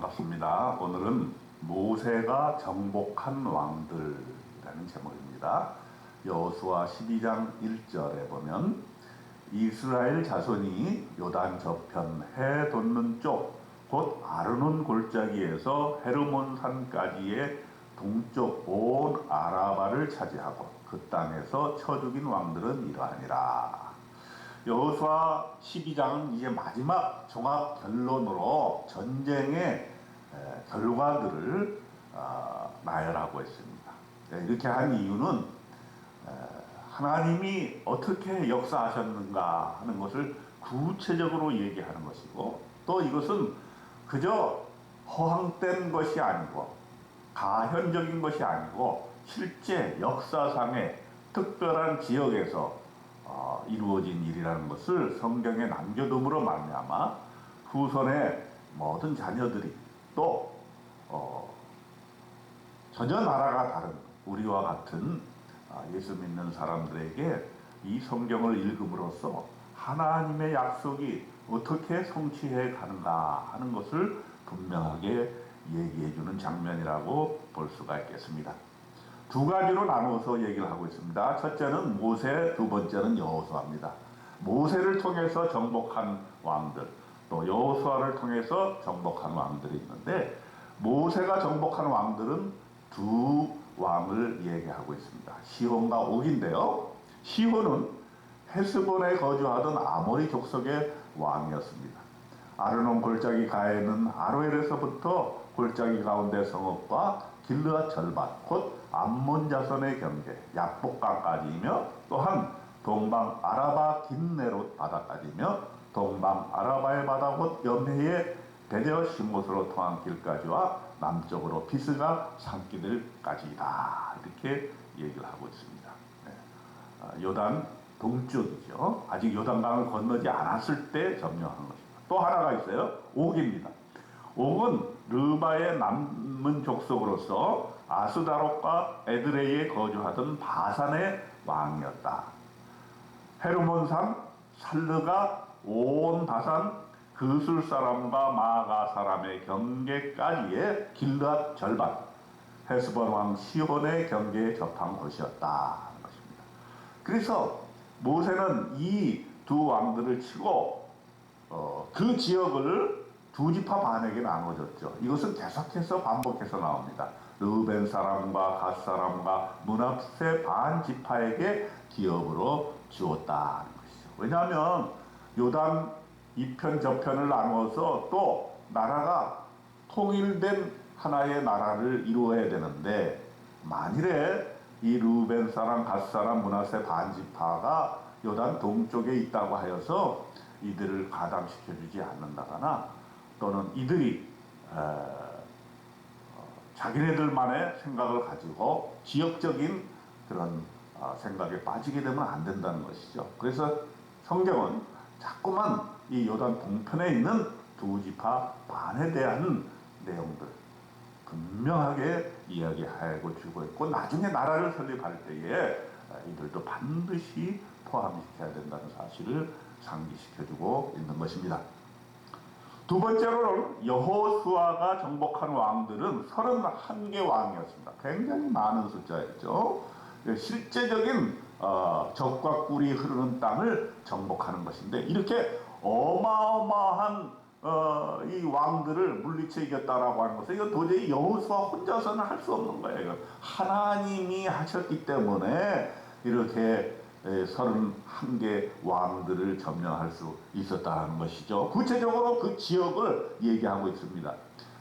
반갑습니다. 오늘은 모세가 정복한 왕들이라는 제목입니다. 여호수아 12장 1절에 보면 이스라엘 자손이 요단 저편 해 돋는 쪽 곧 아르논 골짜기에서 헤르몬 산까지의 동쪽 온 아라바를 차지하고 그 땅에서 쳐 죽인 왕들은 이러하니라. 여호수아 12장은 이제 마지막 종합 결론으로 전쟁의 에, 결과들을 어, 나열하고 있습니다. 네, 이렇게 한 이유는 에, 하나님이 어떻게 역사하셨는가 하는 것을 구체적으로 얘기하는 것이고 또 이것은 그저 허황된 것이 아니고 가현적인 것이 아니고 실제 역사상의 특별한 지역에서 어, 이루어진 일이라는 것을 성경에 남겨둠으로 말미암아 후손의 모든 자녀들이 또 어, 전혀 나라가 다른 우리와 같은 아, 예수 믿는 사람들에게 이 성경을 읽음으로써 하나님의 약속이 어떻게 성취해 가는가 하는 것을 분명하게 얘기해 주는 장면이라고 볼 수가 있겠습니다. 두 가지로 나누어서 얘기를 하고 있습니다. 첫째는 모세, 두 번째는 여호수아입니다. 모세를 통해서 정복한 왕들, 또 여호수아를 통해서 정복한 왕들이 있는데 모세가 정복한 왕들은 두 왕을 얘기하고 있습니다. 시혼과 옥인데요. 시혼은 헤스본에 거주하던 아모리 족속의 왕이었습니다. 아르논 골짜기 가에는 아로엘에서부터 골짜기 가운데 성읍과 길르앗 절반, 곧 암몬 자손의 경계, 약복강까지이며 또한 동방 아라바 긴네롯 바다까지며 동방 아라바의 바다 곧 염해의 베데어 시못으로 통한 길까지와 남쪽으로 피스가 산기들까지다 이렇게 얘기를 하고 있습니다. 네. 아, 요단 동쪽이죠. 아직 요단강을 건너지 않았을 때 점령한 것입니다. 또 하나가 있어요. 옥입니다. 옥은 르바의 남문 족속으로서 아스다롯과 에드레이에 거주하던 바산의 왕이었다. 헤르몬산 살르가 온 바산 그술 사람과 마가 사람의 경계까지의 길앗 절반 헤스본 왕 시혼의 경계에 접한 곳이었다 것입니다. 그래서 모세는 이 두 왕들을 치고 어, 그 지역을 두 지파 반에게 나눠줬죠. 이것은 계속해서 반복해서 나옵니다. 르벤 사람과 갓 사람과 문합세 반 지파에게 기업으로 주었다는 것이죠. 왜냐하면 요단 이편 저편을 나누어서 또 나라가 통일된 하나의 나라를 이루어야 되는데 만일에 이 루벤 사람, 갓 사람, 문하세 반지파가 요단 동쪽에 있다고 하여서 이들을 가담시켜주지 않는다거나 또는 이들이 에, 어, 자기네들만의 생각을 가지고 지역적인 그런 어, 생각에 빠지게 되면 안 된다는 것이죠. 그래서 성경은 자꾸만 이 요단 동편에 있는 두 지파 반에 대한 내용들 분명하게 이야기하고 주고 있고 나중에 나라를 설립할 때에 이들도 반드시 포함시켜야 된다는 사실을 상기시켜주고 있는 것입니다. 두 번째로는 여호수아가 정복한 왕들은 31개 왕이었습니다. 굉장히 많은 숫자였죠. 실제적인 어, 적과 꿀이 흐르는 땅을 정복하는 것인데 이렇게 어마어마한 어, 이 왕들을 물리쳐 이겼다라고 하는 것은 이건 도저히 여호수아 혼자서는 할 수 없는 거예요. 하나님이 하셨기 때문에 이렇게 31개 왕들을 점령할 수 있었다는 것이죠. 구체적으로 그 지역을 얘기하고 있습니다.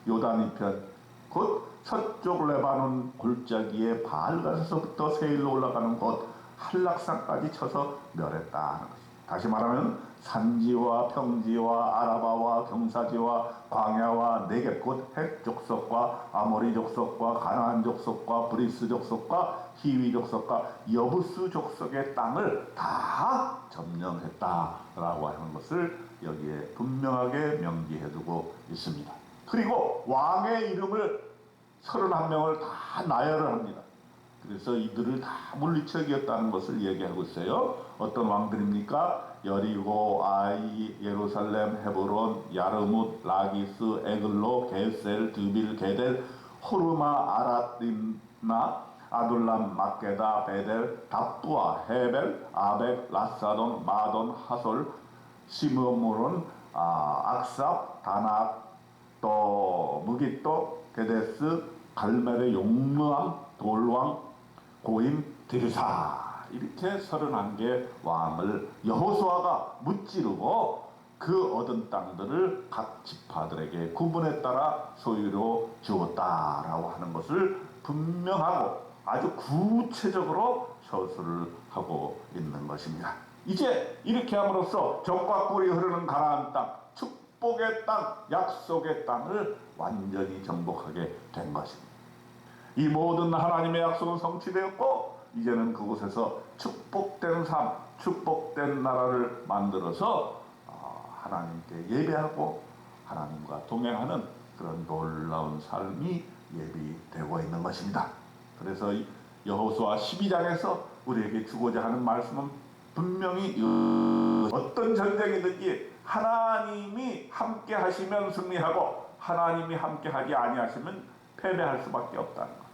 요단 이편 곧 서쪽 레바논 골짜기의 바알가스서부터 세일로 올라가는 곳 한락산까지 쳐서 것입니다. 다시 말하면 산지와 평지와 아라바와 경사지와 광야와 네겝 곧헷 족속과 아모리 족속과 가나안 족속과 브리스 족속과 히위 족속과 여부스 족속의 땅을 다 점령했다라고 하는 것을 여기에 분명하게 명기해두고 있습니다. 그리고 왕의 이름을 31명을 다 나열을 합니다. 그래서 이들을 다 물리쳐 이겼다는 것을 얘기하고 있어요. 어떤 왕들입니까? 여리고, 아이, 예루살렘, 헤브론, 야르뭇, 라기스, 에글로, 게셀, 드빌, 게델, 호르마, 아라딘나, 아둘람, 마케다, 베델, 답두아, 헤벨, 아벡, 라사돈, 마돈, 하솔, 시므모론, 아, 악삽, 다낙, 또 무기또, 게데스, 갈멜의 용르왕, 돌왕, 고임, 디르사 이렇게 31개 왕을 여호수아가 무찌르고 그 얻은 땅들을 각 지파들에게 구분에 따라 소유로 주었다라고 하는 것을 분명하고 아주 구체적으로 서술을 하고 있는 것입니다. 이제 이렇게 함으로써 적과 꿀이 흐르는 가나안 땅, 축복의 땅, 약속의 땅을 완전히 정복하게 된 것입니다. 이 모든 하나님의 약속은 성취되었고 이제는 그곳에서 축복된 삶, 축복된 나라를 만들어서 어, 하나님께 예배하고 하나님과 동행하는 그런 놀라운 삶이 예비되고 있는 것입니다. 그래서 이 여호수아 12장에서 우리에게 주고자 하는 말씀은 분명히 이- 어떤 전쟁이든지 하나님이 함께 하시면 승리하고 하나님이 함께 하지 아니하시면 패배할 수밖에 없다는 것.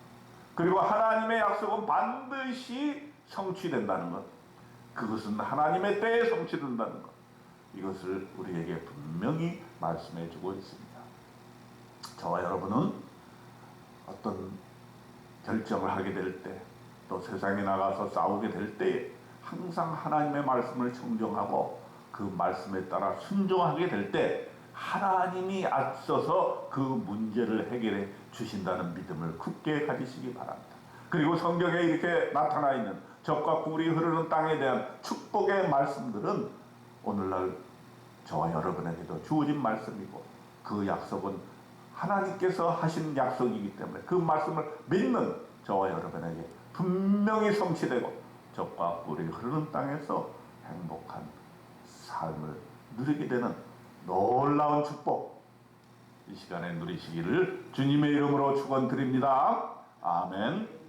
그리고 하나님의 약속은 반드시 성취된다는 것. 그것은 하나님의 때에 성취된다는 것. 이것을 우리에게 분명히 말씀해 주고 있습니다. 저와 여러분은 어떤 결정을 하게 될 때, 또 세상에 나가서 싸우게 될 때에 항상 하나님의 말씀을 청정하고 그 말씀에 따라 순종하게 될 때 하나님이 앞서서 그 문제를 해결해 주신다는 믿음을 굳게 가지시기 바랍니다. 그리고 성경에 이렇게 나타나 있는 적과 꿀이 흐르는 땅에 대한 축복의 말씀들은 오늘날 저와 여러분에게도 주어진 말씀이고 그 약속은 하나님께서 하신 약속이기 때문에 그 말씀을 믿는 저와 여러분에게 분명히 성취되고 적과 꿀이 흐르는 땅에서 행복한 삶을 누리게 되는 놀라운 축복 이 시간에 누리시기를 주님의 이름으로 축원드립니다. 아멘.